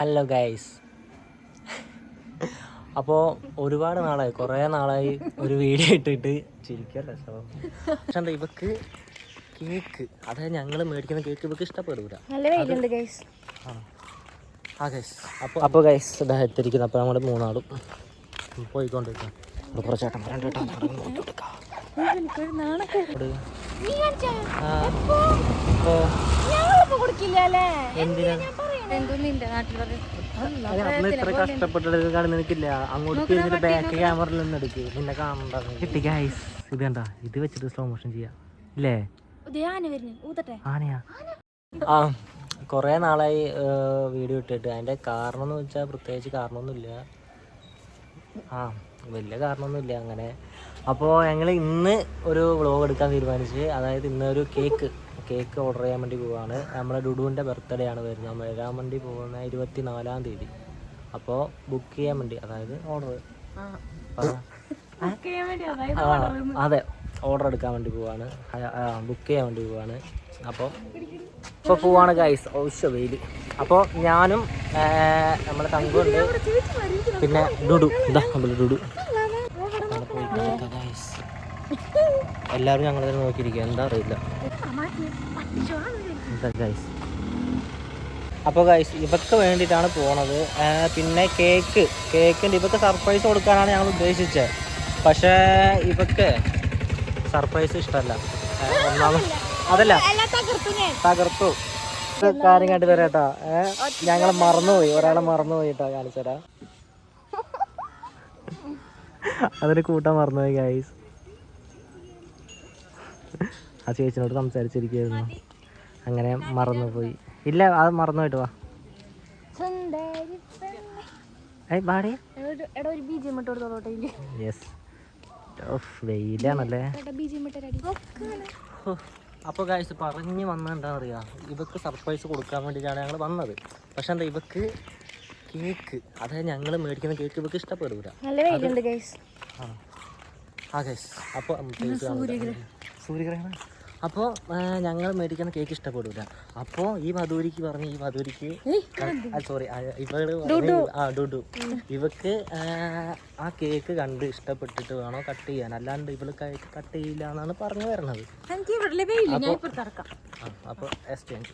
Hello guys അപ്പോൾ ഒരുപാട് നാളായി. കുറേ നാളായി ഒരു വീഡിയോ ഇട്ടിട്ട് ചിരിക്കല്ല പക്ഷെ എന്താ ഇവക്ക് കേക്ക് അതായത് ഞങ്ങൾ മേടിക്കുന്ന കേക്ക് ഇവക്ക് ഇഷ്ടപ്പെടൂല. ആ. ഗൈസ് അപ്പോൾ അപ്പോൾ ഗൈസ് ഇതാ എത്തിരിക്കുന്നത് അപ്പോൾ നമ്മൾ മൂന്നാളും പോയിക്കൊണ്ടിരിക്കാം ഇവിടെ കുറച്ച് ചേട്ടൻ വരണ്ട ചേട്ടൻ എന്തിനാ? ഇത്ര കാണുന്ന എനിക്കില്ല അങ്ങോട്ട് ബാക്ക് ക്യാമറയിൽ നിന്ന് എടുക്ക്. നിന്നെ കാണണ്ട. കിട്ടി ഗൈസ് ഇത് കണ്ട? ഇത് വെച്ചിട്ട് സ്ലോ മോഷൻ ചെയ്യാം. ഇല്ലേ? ആനയാ? ആ കുറേ നാളായി വീഡിയോ ഇട്ടിട്ട്. അതിന്റെ കാരണം എന്ന് വെച്ചാൽ പ്രത്യേകിച്ച് കാരണമൊന്നുമില്ല ആ വലിയ കാരണമൊന്നുമില്ല അങ്ങനെ. അപ്പോൾ ഞങ്ങൾ ഇന്ന് ഒരു വ്ളോഗ് എടുക്കാൻ തീരുമാനിച്ച്. അതായത് ഇന്ന് ഒരു കേക്ക് കേക്ക് ഓർഡർ ചെയ്യാൻ വേണ്ടി പോവാണ്. നമ്മുടെ ഡുഡുവിന്റെ ബർത്ത്ഡേ ആണ് വരുന്നത്. നമ്മൾ വരാൻ വേണ്ടി പോകുന്ന ഇരുപത്തി നാലാം തീയതി. അപ്പോൾ ബുക്ക് ചെയ്യാൻ വേണ്ടി അതായത് ഓർഡർ അതെ. ഓർഡർ എടുക്കാൻ വേണ്ടി പോവാണ്. ബുക്ക് ചെയ്യാൻ വേണ്ടി പോവാണ്. അപ്പോൾ ഇപ്പോൾ പോവാണ് ഗൈസ് ഔഷ വെയിൽ അപ്പോൾ ഞാനും നമ്മുടെ തങ്കുണ്ട്. പിന്നെ ഡുഡു ഇതാ നമ്മൾ ഡുഡു എല്ലാവരും ഞങ്ങൾ തന്നെ നോക്കിയിരിക്കുക എന്താ അറിയില്ല. എന്താ ഗൈസ് അപ്പോൾ ഗൈസ് ഇവക്ക് വേണ്ടിയിട്ടാണ് പോണത്. പിന്നെ കേക്ക് കേക്കിന്റെ ഇവക്ക് സർപ്രൈസ് കൊടുക്കാനാണ് ഞങ്ങൾ ഉദ്ദേശിച്ചത് പക്ഷേ ഇവക്ക് സർപ്രൈസ് ഇഷ്ടമല്ല ഒന്നാമത് അതല്ല തകർത്തു. കാര്യം കണ്ടു തരാം കേട്ടോ. ഞങ്ങൾ മറന്നുപോയി. ഒരാളെ മറന്നുപോയി കേട്ടോ കാണിച്ചരാ അതൊരു കൂട്ടം മറന്നുപോയി ഗൈസ് ആ ചേച്ചിനോട് സംസാരിച്ചിരിക്കുന്നു അങ്ങനെ മറന്നുപോയി. ഇല്ല അത് മറന്നു പോയിട്ടുവാണല്ലേ അപ്പൊ പാടി യെസ് വെയിലാണല്ലേ. അപ്പോൾ കാഴ്ച ഇവക്ക് സർപ്രൈസ് കൊടുക്കാൻ വേണ്ടിട്ടാണ് ഞങ്ങൾ വന്നത്. പക്ഷെ എന്താ ഇവക്ക് കേക്ക് അതായത് ഞങ്ങൾ മേടിക്കുന്ന കേക്ക് ഇവക്ക് ഇഷ്ടപ്പെടില്ല ആ. ഗൈസ് സൂര്യഗ്രഹണം? അപ്പോൾ ഞങ്ങൾ മേടിക്കുന്ന കേക്ക് ഇഷ്ടപ്പെടൂല. അപ്പോ ഈ മധുരിക്ക് പറഞ്ഞ് ഈ മധുരിക്ക് സോറി ഇവൾ ആ ഡുഡു ഇവക്ക് ആ, കേക്ക് കണ്ട് ഇഷ്ടപ്പെട്ടിട്ട് വേണോ കട്ട് ചെയ്യാൻ. അല്ലാണ്ട് ഇവൾ കട്ട് ചെയ്യില്ല എന്നാണ് പറഞ്ഞു വരണത്. അപ്പോൾ എക്സ്ചേഞ്ച്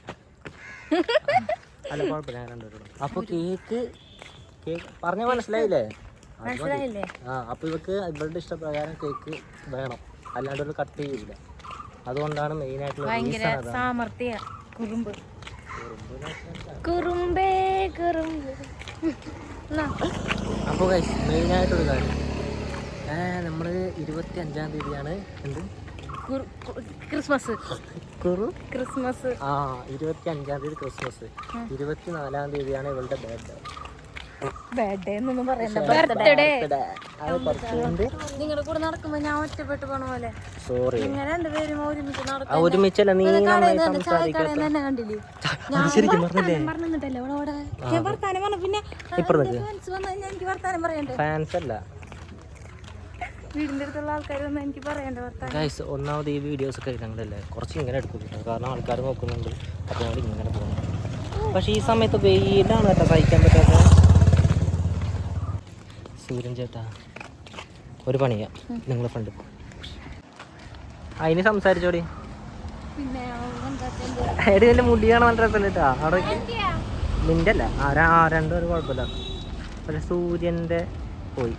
അല്ല കുഴപ്പമില്ല. ഞാൻ രണ്ടുപേരും അപ്പോൾ കേക്ക് കേക്ക് പറഞ്ഞ മനസ്സിലായില്ലേ? മനസ്സിലായില്ലേ? ആ അപ്പോൾ ഇവക്ക് ഇവളുടെ ഇഷ്ടപ്രകാരം കേക്ക് വേണം. അല്ലാണ്ട് ഒരു കട്ട് ചെയ്യില്ല അതുകൊണ്ടാണ് മെയിൻ ആയിട്ടുള്ള ഭയങ്കര റീസൺ അതാണ്. സാമർത്ഥ്യ കുറുമ്പ്. കുറുമ്പേ കുറുമ്പ്. എന്നാ, അപ്പോൾ മെയിൻ ആയിട്ടൊരു കാര്യം. നമ്മൾ ഇരുപത്തി അഞ്ചാം തീയതിയാണ്. എന്ത്? ക്രിസ്മസ്. കുറു? ക്രിസ്മസ്. ആ ഇരുപത്തി അഞ്ചാം തീയതി ക്രിസ്മസ്. ഇരുപത്തി നാലാം തീയതിയാണ് ഇവളുടെ ബർത്ത്ഡേ നിങ്ങളുടെ കൂടെ നടക്കുമ്പോ ഞാൻ ഒറ്റപ്പെട്ടു പോണ പോലെ. സോറി നിങ്ങൾ രണ്ടുപേരും ഒരുമിച്ച് ആ നടക്കും ഒരുമിച്ചല്ല നീ ചായക്കടയിൽ കണ്ടില്ലേ? പറഞ്ഞിട്ടല്ലേ അവളോടെ ഞാൻ വർത്താനം പറഞ്ഞു. പിന്നെ ഫാൻസ് വന്നു കഴിഞ്ഞാൽ എനിക്ക് വർത്താനം പറയണ്ടേ? ഫാൻസ് അല്ല. വീടിന്റെ അടുത്തുള്ള ആൾക്കാർ വന്ന് എനിക്ക് പറയണ്ട വർത്താനം? ഒന്നാമത് ഈ വീഡിയോസ് ഒക്കെ ഞങ്ങളല്ലേ കുറച്ച് ഇങ്ങനെ എടുക്കും കാരണം ആൾക്കാർ നോക്കുന്നുണ്ട്. അപ്പോൾ ഞങ്ങൾ ഇങ്ങനെ പോകുന്നു പക്ഷെ ഈ സമയത്ത് വെയിലാണ് കേട്ടോ സഹിക്കാൻ പറ്റാത്ത സൂര്യൻ ചേട്ടാ. ഒരു പണിയാ. നിങ്ങളെ ഫ്രണ്ട് അതിന് സംസാരിച്ചോടി. പിന്നെ നിന്റെ മുടി കാണാൻ മുടിയാണ് നല്ല രസമല്ല കേട്ടാ അവിടെ നിന്റെ അല്ല ആരാ ആ രണ്ടും ഒരു കുഴപ്പമില്ല. പക്ഷെ സൂര്യന്റെ പോയി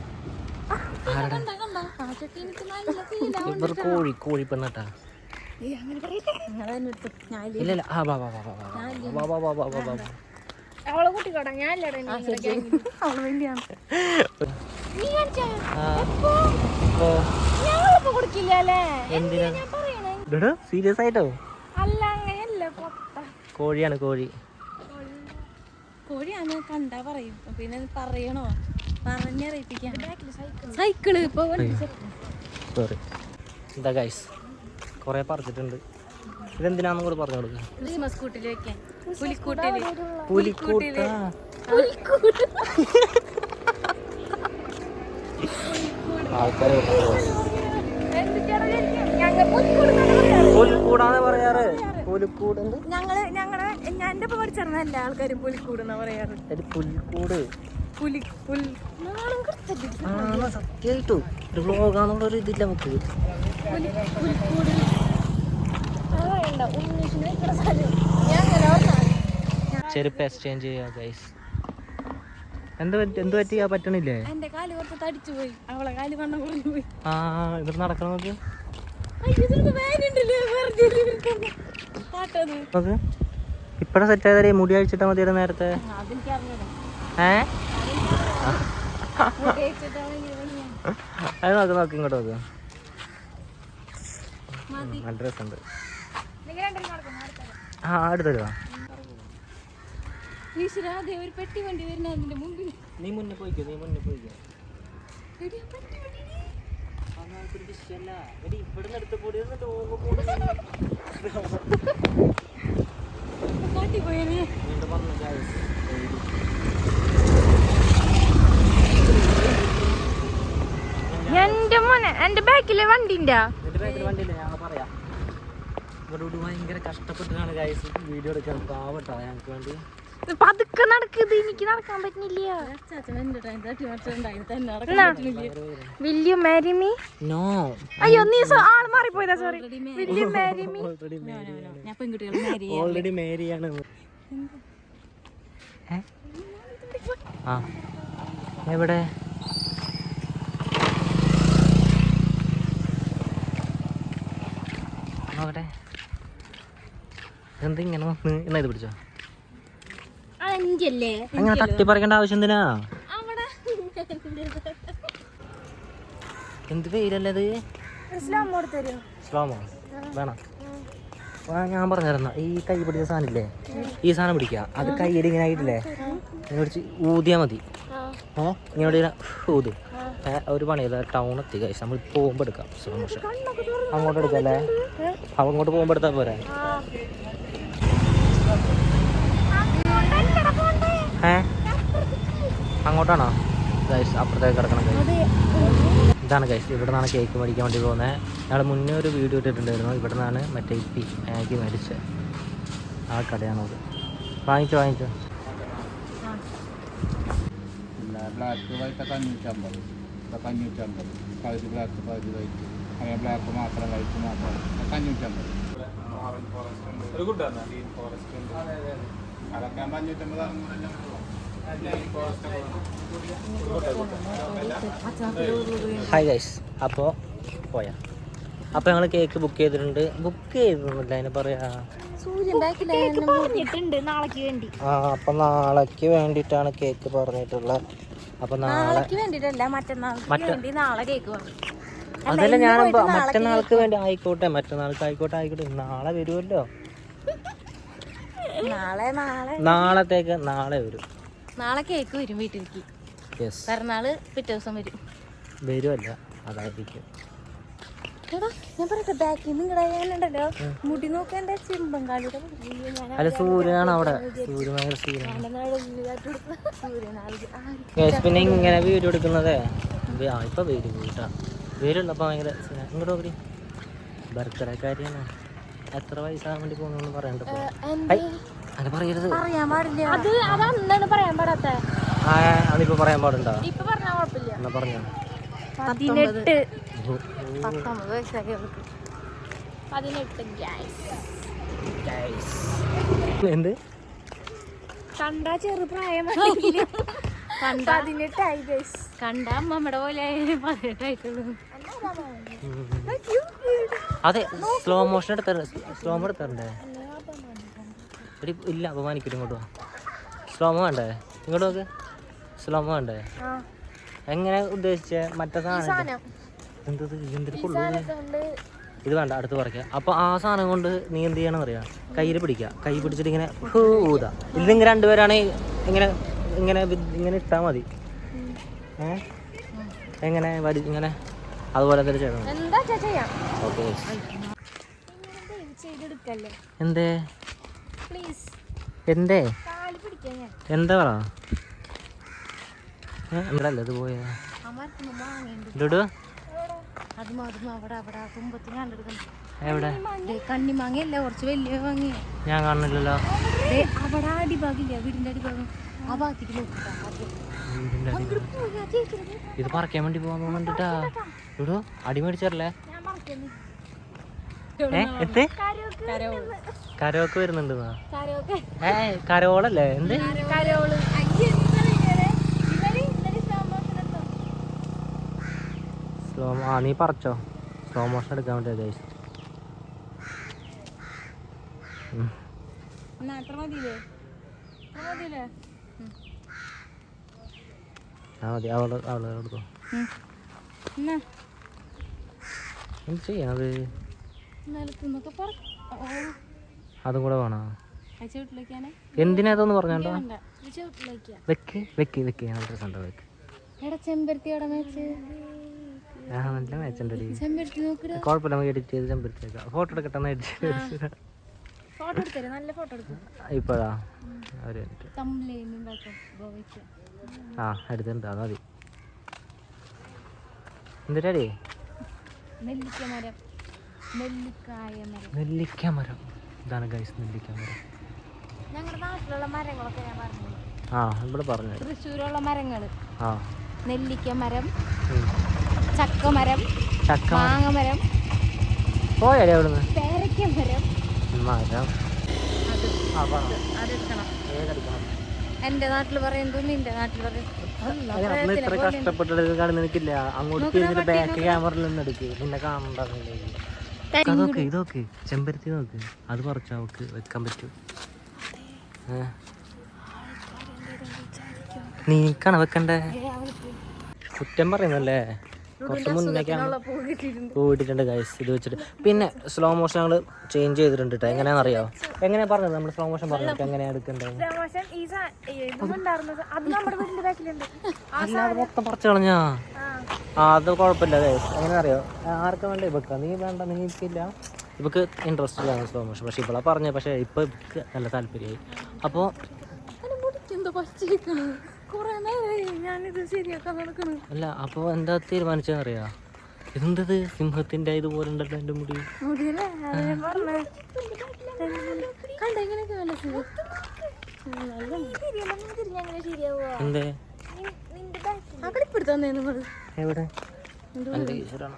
ഇവർ കോഴി കോഴി പെണ്ണട്ടാ നിങ്ങൾ ഇല്ല? ഇല്ല ആ ബാബാ വാ വാ വാ വാ വാ വാ വാ വാ വാ വാ വാ. അവളെ കൂട്ടിക്കോട്ടെ ഞാൻ അവൾ വലിയാണ് നീ കാണിച്ചാ? ആ. എപ്പോ? ഓ ഞങ്ങളിപ്പോ കൊടുക്കില്ല അല്ലേ? എന്തിനാ? ഞാൻ പറയണേ. ഡോ സീരിയസ് ആയിട്ടോ? അല്ല അങ്ങനെയല്ല പൊട്ട. കോഴിയാണ് കോഴി. കോഴിയാണ്? കണ്ടാ പറയും. പിന്നെ ഇത് പറയണോ? പറഞ്ഞറിയിപ്പിക്കാൻ സൈക്കിൾ. ഇപ്പൊ സോറി എന്താ ഗൈസ് കുറേ പറിച്ചിട്ടുണ്ട് ഇതെന്തിനാന്നും കൂടെ പറഞ്ഞു കൊടുക്കുക ക്രിസ്മസ് കൂട്ടിൽ വെക്കാൻ പുലിക്കൂടാന്ന് പറയാറ്. പുലിക്കൂട് ഞങ്ങൾ ഞങ്ങളെ എന്റെ ഒപ്പം എല്ലാ ആൾക്കാരും പുലിക്കൂട് എന്നാ പറയാറ്. പുലിക്കൂട്. പുലി ഒരു ഇതില്ല പുലിക്കൂട്. ഞാൻ ചെരുപ്പ് എക്സ്ചേഞ്ച് ചെയ്യാം ഗൈസ് എന്ത് പറ്റി എന്ത് പറ്റിയാ പറ്റണില്ലേ? എന്റെ കാൽ കുറച്ച് തടിച്ചു പോയി. അവളെ കാൽ വണ്ണം കുറഞ്ഞു പോയി. ആ ഇവിടെ നടക്കണം നോക്ക്. നോക്ക്. ഇപ്പഴ സെറ്റ് ആയതേ മുടി അഴിച്ചിട്ടാ മതിയുടെ നേരത്തെ. ഏ? മതി അത് നോക്ക് നോക്ക് ഇങ്ങോട്ട് നോക്ക്. നല്ല രസമുണ്ട്. ആ അടുത്ത് വരുവാ ഈശ്വരാ ഒരു പെട്ടി വണ്ടി വരുന്ന അതിന്റെ മുമ്പിൽ നീ മുന്നേ പോയിക്കോ നീ മുന്നേ പോയിക്കോ. എടി, പെട്ടി വണ്ടി ഇടി. ഇവിടുന്ന് എടുത്ത് പൊടി കാട്ടിപ്പോയനെ വീണ്ടും വന്നു guys. എന്റെ മോനെ എന്റെ ബാക്കിലെ വണ്ടിന്റെ? ഭയങ്കര കഷ്ടപ്പെട്ടാണ് വീഡിയോ എടുക്കാൻ പാവട്ടാ ഞങ്ങൾക്ക് വേണ്ടി. പതുക്കെ നടക്കുന്നത് എനിക്ക് നടക്കാൻ പറ്റുന്നില്ല. വലിയ മാരിമി? നോ അയ്യോ നീ ആൾ ആൾ മാറിപ്പോയതാ സോറി വലിയ മാരിമി. ഓൾറെഡി ഞാൻ പെൺകുട്ടികൾ മാരി ഓൾറെഡി മേരിയാണ്? ആ. എവിടെ? നോക്കട്ടെ എന്ത് ഇങ്ങനെ വന്ന്? എന്നാ ഇത് പിടിച്ചോ? അങ്ങനെ തട്ടി തട്ടിപ്പറിക്കേണ്ട ആവശ്യം എന്തിനാ? എന്ത് പേരല്ലേ അത്? ഇസ്ലാം കൊടുത്തരോ സ്ലോമോ വേണം. ഞാൻ പറഞ്ഞിരുന്ന ഈ കൈ പിടിച്ച സാധനം ഇല്ലേ ഈ സാധനം പിടിക്കുക. അത് കൈയിൽ ഇങ്ങനെ ആയിട്ടില്ലേ? ഇങ്ങനെ പിടിച്ച് ഊതിയാ മതി. ഏ? ഇങ്ങനെ ഇങ്ങനെ ഊത്. ഒരു പണി ചെയ്ത ടൗൺ എത്തി കഴിച്ച് നമ്മൾ പോകുമ്പോൾ എടുക്കാം. സ്ലോ മോഷൻ അങ്ങോട്ട് എടുക്കല്ലേ അവ അങ്ങോട്ട് പോകുമ്പോൾ എടുത്താൽ പോരെ? ഏ? അങ്ങോട്ടാണോ? ഗൈസ് അപ്പുറത്തേക്ക് കിടക്കണം ഗൈസ്. ഇതാണ് ഗൈസ് ഇവിടെ നിന്നാണ് കേക്ക് മേടിക്കാൻ വേണ്ടി പോകുന്നത്. ഞങ്ങൾ മുന്നേ ഒരു വീഡിയോ ഇട്ടിട്ടുണ്ടായിരുന്നു. ഇവിടെ നിന്നാണ് മറ്റേ ഇപ്പി മാഗി മേടിച്ചത് ആ കടയാണത് വാങ്ങിച്ചോ വാങ്ങിച്ചോ. ബ്ലാക്ക് വൈറ്റൊക്കെ അഞ്ഞൂറ്റമ്പത്. ഇതൊക്കെ അഞ്ഞൂറ്റമ്പത്. പകുതി ബ്ലാക്ക് പകുതി വൈറ്റ് അങ്ങനെ ബ്ലാക്ക് മാത്രം വൈറ്റ് മാത്രം. ഇതൊക്കെ അഞ്ഞൂറ്റമ്പത്. അതൊക്കെ ആകുമ്പോൾ അഞ്ഞൂറ്റമ്പത് അറുന്നൂറെല്ലാം ഹായ് ഗൈസ് അപ്പോൾ പോയാ. അപ്പോൾ ഞങ്ങൾ കേക്ക് ബുക്ക് ചെയ്തിട്ടുണ്ട്. ബുക്ക് ചെയ്തിട്ടുണ്ട് അതിനെ പറയാ. ആ അപ്പം നാളേക്ക് വേണ്ടിയിട്ടാണ് കേക്ക് പറഞ്ഞിട്ടുള്ളത്. അപ്പം നാളെ നാളേക്ക് വേണ്ടിട്ടല്ല മറ്റന്നാൾക്ക് വേണ്ടി നാളെ കേക്ക് പറഞ്ഞു. അതല്ല ഞാൻ മറ്റന്നാൾക്ക് വേണ്ടി ആയിക്കോട്ടെ മറ്റന്നാൾക്ക് ആയിക്കോട്ടെ ആയിക്കോട്ടെ നാളെ വരുമല്ലോ നാളത്തേക്ക് നാളെ വരും. നാളെ കേക്ക് വരും വീട്ടിലേക്ക്. യെസ് പിറന്നാൾ പിറ്റേ ദിവസം വരും. വരുമല്ല അതായിരിക്കും. അല്ല സൂര്യനാണ് അവിടെ. സൂര്യൻ ഭയങ്കര പിന്നെ ഇങ്ങനെ വീഡിയോ എടുക്കുന്നതേ? ഇപ്പൊ വീട് വരും കേട്ടാ. വരുള്ളപ്പോൾ ഭയങ്കര. ഇങ്ങോട്ട് നോക്കി ബർത്ത്ഡേ കാര്യമാണ് എത്ര വയസ്സാകാൻ വേണ്ടി പോകുന്നു പറയണ്ട അങ്ങനെ പറയരുത്? പറയാൻ പാടില്ല. അത് അത് അന്നാണ് പറയാൻ പാടാത്ത. അതിപ്പോ പറയാൻ പാടുണ്ടോ? ഇപ്പൊ പറഞ്ഞാൽ കുഴപ്പമില്ല. എന്നാ പറഞ്ഞു? പതിനെട്ട്. പത്തൊമ്പത് വയസ്സായി അവൾക്ക്. പതിനെട്ട് എന്ത്? കണ്ടാ പതിനെട്ടായി കണ്ട അമ്മമ്മയുടെ പോലെ പതിനെട്ടായിട്ടുള്ളൂ. അതെ സ്ലോ മോഷൻ എടുത്ത സ്ലോ മോ എടുത്തരണ്ടേ എടി ഇല്ല അപമാനിക്കില്ല ഇങ്ങോട്ട് വാ. സ്ലോ മോ വേണ്ടേ? ഇങ്ങോട്ട് നോക്ക്. സ്ലോ മോ വേണ്ടേ? എങ്ങനെ ഉദ്ദേശിച്ചേ മറ്റേ സാധനം എന്തത് ഇത് വേണ്ട അടുത്ത് പറിക്കുക അപ്പൊ ആ സാധനം കൊണ്ട് നീ എന്ത് ചെയ്യണം അറിയാം? കയ്യിൽ പിടിക്കുക കൈ പിടിച്ചിട്ട് ഇങ്ങനെ ഹൂ ഇതിങ്ങനെ രണ്ടുപേരാണെങ്കിൽ ഇങ്ങനെ ഇങ്ങനെ ഇങ്ങനെ ഇട്ടാ മതി. ഏ? എങ്ങനെ വടി ഇങ്ങനെ? അതുപോലെ തന്നെ ചെയ്യണം. എന്താ ചെയ്യാം. ഓക്കെ എന്തേ? പ്ലീസ് എന്തേ? കാലി പിടിക്കാൻ ഞാൻ. എന്താ പറ? ഏ ഇവിടെ അല്ലേ ഇത്? പോയാ കണ്ടെടുക്കണം എവിടെ? കണ്ണിമാങ്ങയല്ല കുറച്ച് വലിയ മാങ്ങ ഞാൻ കാണുന്നില്ലല്ലോ. അവിടെ അടിഭാഗില്ല വീടിന്റെ അടിഭാഗം. ആ ഭാഗത്തേക്ക് നോക്കിട്ടാ. ഇത് പറക്കാൻ വേണ്ടി പോവാൻ തോന്നുന്നുണ്ടാ ഇടോ അടി മേടിച്ചല്ലേ എത്ത്? കരോക്ക് വരുന്നുണ്ട്. ഏ കരോളല്ലേ? എന്ത്? സ്ലോ ആ നീ പറച്ചോ. സ്ലോ മോഷൻ എടുക്കാൻ വേണ്ടി ഗൈസ് മതിയില്ലേ? മതിയില്ലേ? ആ മതി. അവൾ എടുത്തോ. എന്ത് അതും? കൂടെ വേണോ? എന്തിനാ അതൊന്ന് പറഞ്ഞോണ്ടോ? വെക്ക് വെക്ക് വെക്ക്. ഞാൻ വെക്ക്. ആ നല്ല കുഴപ്പമില്ല നമുക്ക് എഡിറ്റ് ചെയ്ത് ഫോട്ടോ എടുക്കട്ടെ എഡിറ്റ് ഫോട്ടോ എടുത്തരും നല്ല ഫോട്ടോ എടുക്കും. ഇപ്പോഴാ? ഒരു മിനിറ്റ് ആ എടുത്തിട്ടുണ്ട്. അത് മതി. എന്തിനാടി നെല്ലിക്ക മരം. നെല്ലിക്കായ മരം. നെല്ലിക്ക മരം. ഇതാണ് ഗൈസ് നെല്ലിക്ക മരം. ഞങ്ങളുടെ നാട്ടിലുള്ള മരങ്ങളൊക്കെ ഞാൻ പറഞ്ഞു ആ ഇവിടെ പറഞ്ഞു തൃശ്ശൂരുള്ള മരങ്ങൾ ആ. നെല്ലിക്ക മരം. ചക്കമരം ചക്ക മരം. ചക്ക മരം. മരം. പോയാലേ അവിടുന്ന്? പേരയ്ക്ക മരം. മരം. അത് അതെടുക്കണം ഏതെടുക്കണം എന്റെ നാട്ടിൽ പറയുന്നു നിന്റെ നാട്ടിൽ പറയുന്നത് അന്ന് ഇത്ര കഷ്ടപ്പെട്ടിട്ട് കാണുന്ന എനിക്കില്ല അങ്ങോട്ട് തിരിഞ്ഞിട്ട് ബാക്ക് ക്യാമറയിൽ നിന്ന് എടുക്ക്. നിന്നെ കാണണ്ടാന്നില്ലേ അതൊക്കെ ഇതൊക്കെ ചെമ്പരത്തി നോക്ക്. അത് പറിച്ചാ അവക്ക് വെക്കാൻ പറ്റൂ? നീക്കാണ് വെക്കണ്ടേ? കുറ്റം പറയുന്നല്ലേ? കുറച്ച് മുന്നേക്കാണ് പോയിട്ടുണ്ട് ഗൈസ് ഇത് വെച്ചിട്ട് പിന്നെ സ്ലോ മോഷൻ ഞങ്ങൾ ചേഞ്ച് ചെയ്തിട്ടുണ്ട് കേട്ടോ എങ്ങനെയാണെന്ന് അറിയാമോ എങ്ങനെയാ പറഞ്ഞത്? നമ്മൾ സ്ലോ മോഷൻ പറഞ്ഞിട്ട് എങ്ങനെയാ എടുക്കണ്ടത്. അല്ലാതെ മൊത്തം പറിച്ചു കളഞ്ഞാ? ആ. അത് കുഴപ്പമില്ല ഗൈസ് എങ്ങനെ അറിയോ ആർക്കും വേണ്ട ഇവക്ക്? നീ വേണ്ട നീ ഇല്ല ഇവക്ക് ഇൻട്രസ്റ്റ് ഇല്ല സ്ലോ മോഷൻ പക്ഷെ ഇവളാ പറഞ്ഞത്. പക്ഷെ ഇപ്പൊ ഇവക്ക് നല്ല താല്പര്യമായി. അപ്പോൾ അല്ല അപ്പൊ എന്താ തീരുമാനിച്ചറിയാ എന്തത് സിംഹത്തിന്റെ ഇതുപോലെ ഉണ്ടല്ലോ എന്റെ മുടി. എന്തേ? എവിടെ? ഈശ്വരാണ്.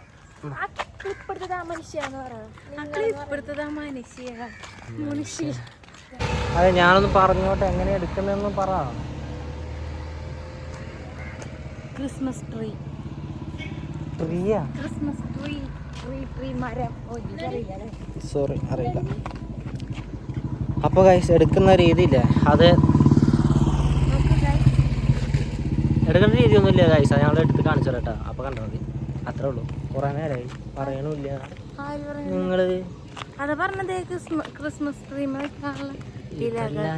അതെ ഞാനൊന്ന് പറഞ്ഞോട്ടെ എങ്ങനെ എടുക്കുന്നതെന്ന് പറ. ക്രിസ്മസ് ട്രീ ട്രീയാ ക്രിസ്മസ് ട്രീ ട്രീ ട്രീ മരം. സോറി അറിയില്ല അപ്പോൾ ഗൈസ് എടുക്കുന്ന രീതിയില്ലേ? അത് എടുക്കേണ്ട രീതിയൊന്നുമില്ല ഗൈസ് അത് ഞങ്ങൾ എടുത്ത് കാണിച്ചു കേട്ടോ. അപ്പോൾ കണ്ടാൽ മതി. അത്രേ ഉള്ളൂ. കുറേ നേരമായി പറയണില്ല. നിങ്ങൾ അത് പറഞ്ഞത് ക്രിസ്മസ് ട്രീ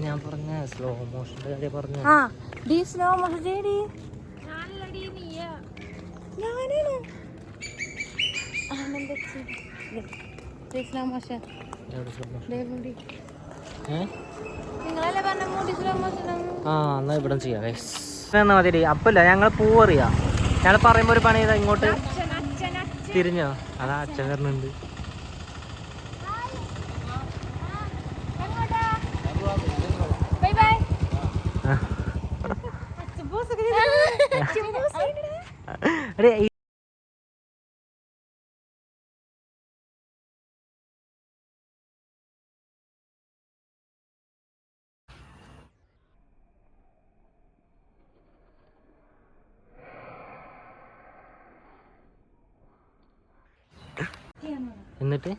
ഞാൻ പറഞ്ഞ. സ്ലോ മോഷന്റെ കാര്യം പറഞ്ഞു. ആ ഡി സ്ലോ മോഷൻ ഡി ഞാനാണ് സ്ലോ മോഷൻ സ്ലോ മോഷൻ മുടി ഏ നിങ്ങളല്ലേ പറഞ്ഞ മുടി സ്ലോ മോഷൻ ആ എന്നാ ഇവിടെ ചെയ്യാം ഗൈസ് എന്നാ മതി അപ്പല്ല ഞങ്ങൾ പൂവറിയാ. ഞങ്ങൾ പറയുമ്പോ ഒരു പണി ചെയ്താ ഇങ്ങോട്ട് തിരിഞ്ഞോ? അതാ അച്ഛൻ വരുന്നുണ്ട് ബൈ ബൈ ആ. അരെ ഈ എന്നിട്ട്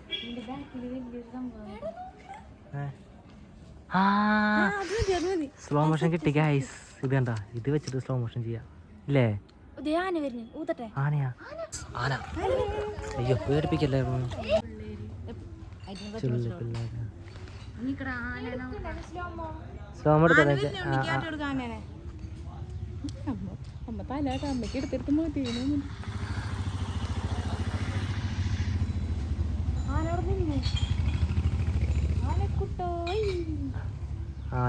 സ്ലോ മോഷൻ കിട്ടി ഗൈസ് ഇത് കണ്ട ഇത് വെച്ചിട്ട് സ്ലോ മോഷൻ ചെയ്യാം. ഇല്ലേ? ആനയാ? ആന. അയ്യോ പേടിപ്പിക്കല്ലേ ചുള്ളി പിള്ളേരെ. സ്ലോ മോ എടുത്തേ അമ്മ തലാട്ട് അമ്മയ്ക്ക് എടുത്തെടുത്ത് മാറ്റി ആനവിടെ നിന്നു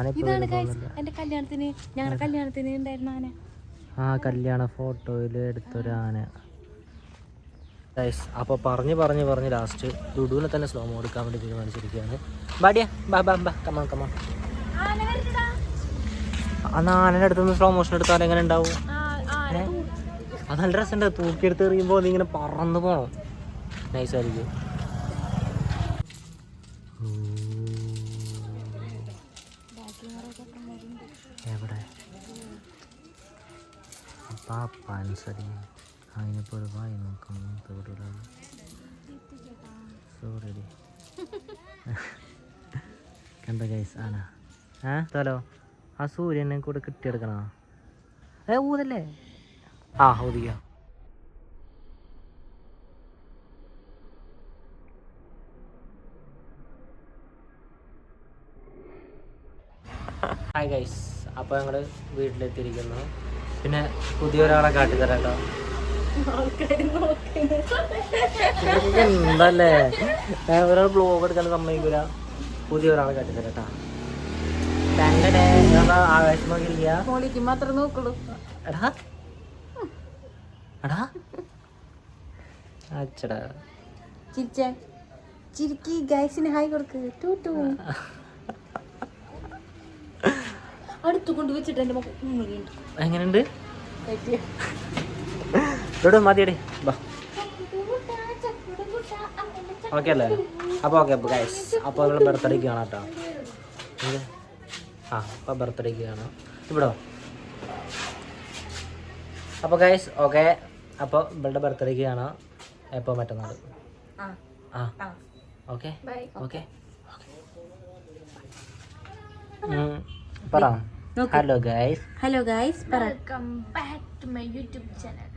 ഇപ്പൊ ഇതാണ് എന്റെ കല്യാണത്തിന് ഞങ്ങളുടെ കല്യാണത്തിന് ഉണ്ടായിരുന്ന ആന? ആ കല്യാണ ഫോട്ടോയിൽ എടുത്തൊരു ആന. ഗൈസ് അപ്പോൾ പറഞ്ഞ് പറഞ്ഞ് പറഞ്ഞ് ലാസ്റ്റ് ദുഡുവിനെ തന്നെ സ്ലോ മോ എടുക്കാൻ വേണ്ടി തീരുമാനിച്ചിരിക്കുകയാണ്. ബാഡിയ ബാ ബാ ബാ കമാ കമാ അന്ന് ആനയുടെ അടുത്തുനിന്ന് സ്ലോ മോഷൻ എടുത്താൽ എങ്ങനെ ഉണ്ടാവും? അത് നല്ല രസമുണ്ട്. തൂക്കിയെടുത്ത് എറിയുമ്പോൾ നീ ഇങ്ങനെ പറന്ന് പോണം. നൈസായിരിക്കും എവിടെ പാപ്പാൻസരി അതിനിപ്പോൾ ഒരു വായി നോക്കാം. തോടൂല സോറി കണ്ട ഗൈസ് ആന ഏ തലോ ആ സൂര്യനെ കൂടെ കിട്ടിയെടുക്കണ? ഏ ഊതല്ലേ? ആ ഊതിക്കോ. ഹായ് ഗൈസ് അപ്പോൾ ഞങ്ങൾ വീട്ടിലെത്തിയിരിക്കുന്നു. പിന്നെ പുതിയൊരാളെ കാട്ടിത്തരാം എന്താല്ലേ എന്തല്ലേ ഞാൻ ഒരാൾ ബ്ലോഗ് എടുക്കാൻ സമ്മതിക്കൂല. പുതിയ ഒരാളെ കാട്ടിത്തരാം കേട്ടോ തന്റെ ആവേശം നോക്കിയിരിക്കുക മോളിക്ക് മാത്രം നോക്കുള്ളൂ. എടാ. എടാ. അച്ചടാ. ചിരിച്ചേ. ചിരിക്കി ഗൈസിന് ഹായ് കൊടുക്ക്. ടൂ ടു. അടുത്ത് കൊണ്ട് വെച്ചിട്ട് എന്റെ ഉമ്മയുണ്ട്. എങ്ങനെയുണ്ട്? ഇവിടെ മതിയടി ബാ ഓക്കെ അല്ലേ? അപ്പോൾ ഓക്കെ അപ്പോൾ ഗൈസ് അപ്പോൾ നിങ്ങൾ ബർത്ത്ഡേക്ക് കാണാം കേട്ടോ? ആ അപ്പോൾ ബർത്ത്ഡേക്ക് കാണാം. ഇവിടോ? അപ്പോൾ ഗൈസ് ഓക്കെ അപ്പോൾ ഇവളുടെ ബർത്ത്ഡേക്ക് കാണാം. എപ്പോൾ മറ്റന്നാൾ ആ. ഓക്കെ ബൈ ഓക്കെ പറ hello guys hello guys Welcome back to my YouTube channel.